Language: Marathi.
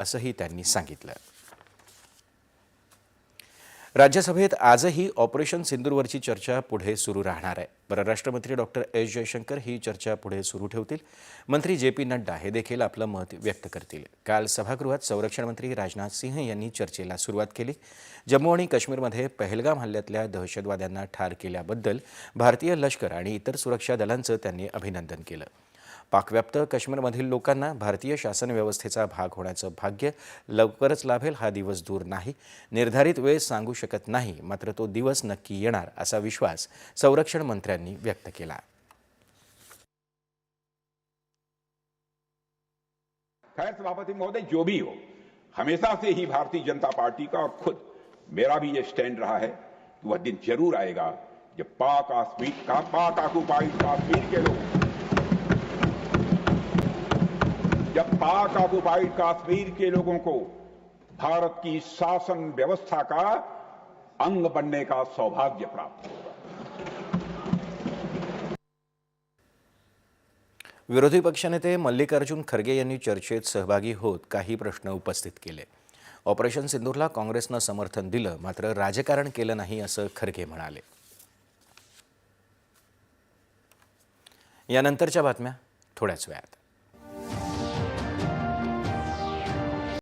असंही त्यांनी सांगितलं. राज्यसभेत आजही ऑपरेशन सिंदूरवरची चर्चा पुढे सुरू राहणार आहे. परराष्ट्रमंत्री डॉक्टर एस. जयशंकर ही चर्चा पुढे सुरू ठेवतील. मंत्री जे पी नड्डा हे देखील आपलं मत व्यक्त करतील. काल सभागृहात संरक्षण मंत्री राजनाथ सिंह यांनी चर्चेला सुरुवात केली. जम्मू आणि काश्मीरमध्ये पहलगाम हल्ल्यातल्या दहशतवाद्यांना ठार केल्याबद्दल भारतीय लष्कर आणि इतर सुरक्षा दलांचं त्यांनी अभिनंदन केलं. पाकव्याप्त काश्मीरमधील लोकांना भारतीय शासन व्यवस्थेचा भाग होण्याचं भाग्य लवकरच लाभेल हा दिवस दूर नाही. निर्धारित वेळ सांगू शकत नाही मात्र तो दिवस नक्की येणार असा विश्वास संरक्षण मंत्र्यांनी व्यक्त केला. खैर सभापति महोदय जो भी हो हमेशा से ही भारतीय जनता पार्टी का और खुद मेरा भी ये स्टैंड रहा है कि वह दिन जरूर आएगा जब पाक काश्मीर का पाक ऑक्युपाइड काश्मीर के लोग जब पाक ऑक्युपाइड काश्मीर के लोगों को भारत की शासन व्यवस्था का अंग बनने का सौभाग्य प्राप्त होगा विरोधी पक्षनेते मल्लिकार्जुन खरगे यांनी चर्चेत सहभागी होत काही प्रश्न उपस्थित केले. ऑपरेशन सिंधूरला काँग्रेसनं समर्थन दिलं मात्र राजकारण केलं नाही असं खरगे म्हणाले. यानंतरच्या बातम्या थोड्याच वेळात.